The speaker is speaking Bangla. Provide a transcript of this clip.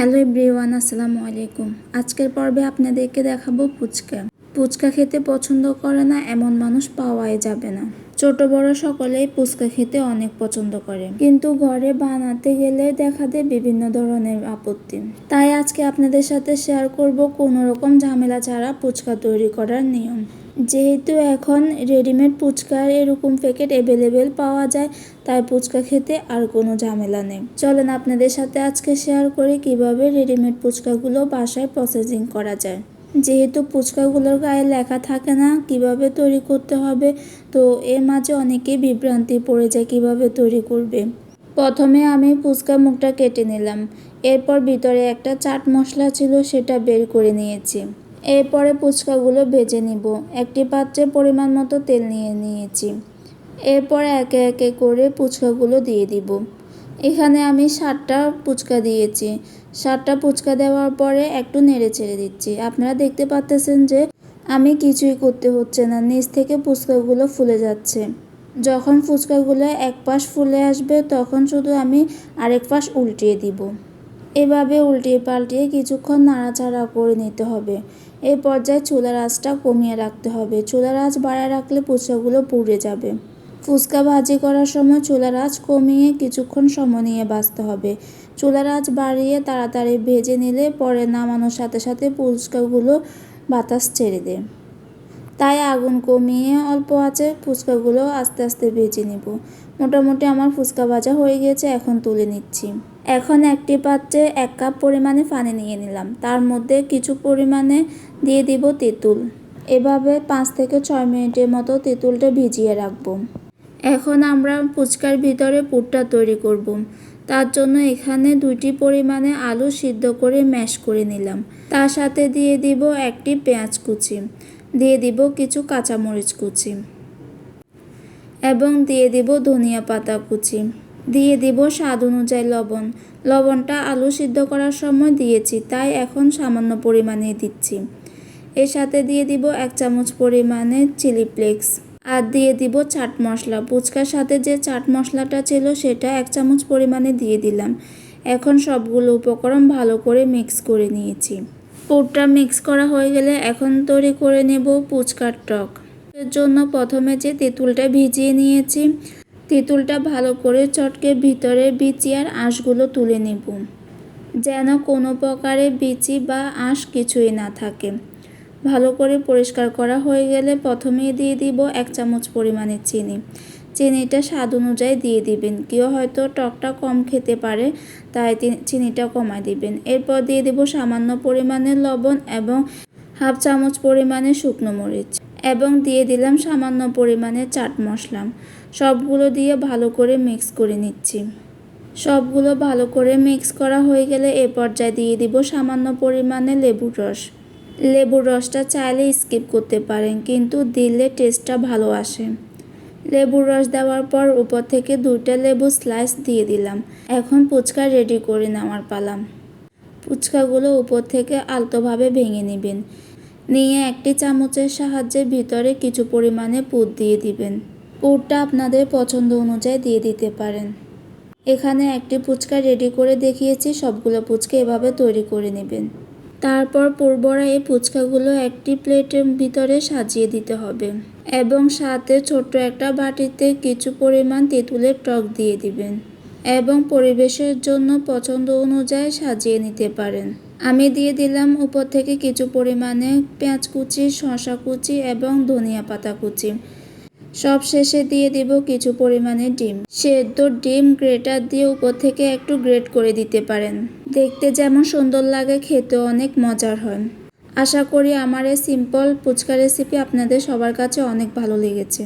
হ্যালো এভরিওয়ান, আসসালামু আলাইকুম। আজকের পর্বে আপনাদেরকে দেখাবো ফুচকা। ফুচকা খেতে পছন্দ করে না, এমন মানুষ পাওয়াই যাবে না। ছোট বড় সকলেই ফুচকা খেতে অনেক পছন্দ করে। কিন্তু ঘরে বানাতে গেলে দেখা দেয় বিভিন্ন ধরনের আপত্তি। তাই আজকে আপনাদের সাথে শেয়ার করব কোনো রকম ঝামেলা ছাড়া ফুচকা তৈরি করার নিয়ম। যেহেতু এখন রেডিমেড ফুচকার এরকম প্যাকেট অ্যাভেলেবেল পাওয়া যায়, তাই ফুচকা খেতে আর কোনো ঝামেলা নেই। চলেন আপনাদের সাথে আজকে শেয়ার করি কীভাবে রেডিমেড ফুচকাগুলো বাসায় প্রসেসিং করা যায়। যেহেতু ফুচকাগুলোর গায়ে লেখা থাকে না কীভাবে তৈরি করতে হবে, তো এর মাঝে অনেকেই বিভ্রান্তি পড়ে যায় কীভাবে তৈরি করবে। প্রথমে আমি ফুচকা মুখটা কেটে নিলাম। এরপর ভিতরে একটা চাট মশলা ছিল, সেটা বের করে নিয়েছি। এরপরে ফুচকাগুলো ভেজে নিব। একটি পাত্রে পরিমাণ মতো তেল নিয়ে নিয়েছি। এরপর একে একে করে ফুচকাগুলো দিয়ে দিব। এখানে আমি ষাটটা ফুচকা দিয়েছি। ষাটটা ফুচকা দেওয়ার পরে একটু নেড়ে ছেড়ে দিচ্ছি। আপনারা দেখতে পাচ্তেছেন যে আমি কিছুই করতে হচ্ছে না। নিচ থেকে ফুচকাগুলো ফুলে যাচ্ছে। যখন ফুচকাগুলো এক পাশ ফুলে আসবে, তখন শুধু আমি আরেক পাশ উল্টিয়ে দিব। এভাবে উল্টিয়ে পাল্টিয়ে কিছুক্ষণ নাড়াচাড়া করে নিতে হবে। এই পর্যায়ে চুলার আঁচটা কমিয়ে রাখতে হবে। চুলার আঁচ বাড়ায় রাখলে ফুচকাগুলো পুড়ে যাবে। ফুচকা ভাজি করার সময় চুলার আঁচ কমিয়ে কিছুক্ষণ সময় নিয়ে বাঁচতে হবে। চুলার আঁচ বাড়িয়ে তাড়াতাড়ি ভেজে নিলে পরে নামানোর সাথে সাথে ফুচকাগুলো বাতাস ছেড়ে দেয় তাই আগুন কমিয়ে অল্প আছে, ফুচকাগুলো আস্তে আস্তে ভেজে নিব। মোটামুটি আমার ফুচকা ভাজা হয়ে গেছে এখন তুলে নিচ্ছি। এখন একটি পাত্রে এক কাপ পরিমাণে পানি নিয়ে নিলাম। তার মধ্যে কিছু পরিমাণে দিয়ে দিব তেঁতুল। এভাবে পাঁচ থেকে ছয় মিনিটের মতো তেঁতুলটা ভিজিয়ে রাখব। এখন আমরা ফুচকার ভিতরে পুরটা তৈরি করব। তার জন্য এখানে দুইটি পরিমাণে আলু সিদ্ধ করে ম্যাশ করে নিলাম। তার সাথে দিয়ে দিব একটি পেঁয়াজ কুচি। দিয়ে দিব কিছু কাঁচামরিচ কুচি এবং দিয়ে দিব ধনিয়া পাতা কুচি। দিয়ে দিব স্বাদ অনুযায়ী লবণ। লবণটা আলু সিদ্ধ করার সময় দিয়েছি, তাই এখন সামান্য পরিমাণে দিচ্ছি। এর সাথে দিয়ে দিব এক চামচ পরিমাণে চিলি ফ্লেক্স আর দিয়ে দিব চাট মশলা। ফুচকার সাথে যে চাট মশলাটা ছিল সেটা এক চামচ পরিমাণে দিয়ে দিলাম। এখন সবগুলো উপকরণ ভালো করে মিক্স করে নিয়েছি। পুরটা মিক্স করা হয়ে গেলে এখন তৈরি করে নেব পুচকার টক। এর জন্য প্রথমে যে তেঁতুলটা ভিজিয়ে নিয়েছি, তেঁতুলটা ভালো করে চটকে ভিতরে বিচি আর আঁশগুলো তুলে নেব। যেন কোনো প্রকারে বিচি বা আঁশ কিছুই না থাকে। ভালো করে পরিষ্কার করা হয়ে গেলে প্রথমেই দিয়ে দিব এক চামচ পরিমাণে চিনি। চিনিটা স্বাদ অনুযায়ী দিয়ে দিবেন। কেউ হয়তো টকটা কম খেতে পারে, তাই চিনিটা কমায় দিবেন। এরপর দিয়ে দেব সামান্য পরিমাণে লবণ এবং হাফ চামচ পরিমাণে শুকনো মরিচ এবং দিয়ে দিলাম সামান্য পরিমাণে চাট মশলা। সবগুলো দিয়ে ভালো করে মিক্স করে নিচ্ছি। সবগুলো ভালো করে মিক্স করা হয়ে গেলে এ পর্যায়ে দিয়ে দিব সামান্য পরিমাণে লেবুর রস। লেবুর রসটা চাইলে স্কিপ করতে পারেন, কিন্তু দিলে টেস্টটা ভালো আসে। লেবুর রস দেওয়ার পর উপর থেকে দুইটা লেবু স্লাইস দিয়ে দিলাম। এখন ফুচকা রেডি করে নেওয়ার পালাম ফুচকাগুলো উপর থেকে আলতোভাবে ভেঙে নেবেন। নিয়ে একটি চামচের সাহায্যে ভিতরে কিছু পরিমাণে পুর দিয়ে দিবেন। পুরটা আপনাদের পছন্দ অনুযায়ী দিয়ে দিতে পারেন। এখানে একটি ফুচকা রেডি করে দেখিয়েছি, সবগুলো ফুচকা এভাবে তৈরি করে নেবেন। তারপর পূর্বরা এই ফুচকাগুলো একটি প্লেটের ভিতরে সাজিয়ে দিতে হবে এবং সাথে ছোট্ট একটা বাটিতে কিছু পরিমাণ তেঁতুলের টক দিয়ে দিবেন এবং পরিবেশের জন্য পছন্দ অনুযায়ী সাজিয়ে নিতে পারেন। আমি দিয়ে দিলাম উপর থেকে কিছু পরিমাণে পেঁয়াজ কুচি, শসা কুচি এবং ধনিয়া পাতা কুচি। সব শেষে দিয়ে দিব কিছু পরিমাণে ডিম। সেদ্ধ ডিম গ্রেটার দিয়ে উপর থেকে একটু গ্রেট করে দিতে পারেন। দেখতে যেমন সুন্দর লাগে খেতে অনেক মজার হয়। আশা করি আমার এই সিম্পল ফুচকা রেসিপি আপনাদের সবার কাছে অনেক ভালো লেগেছে।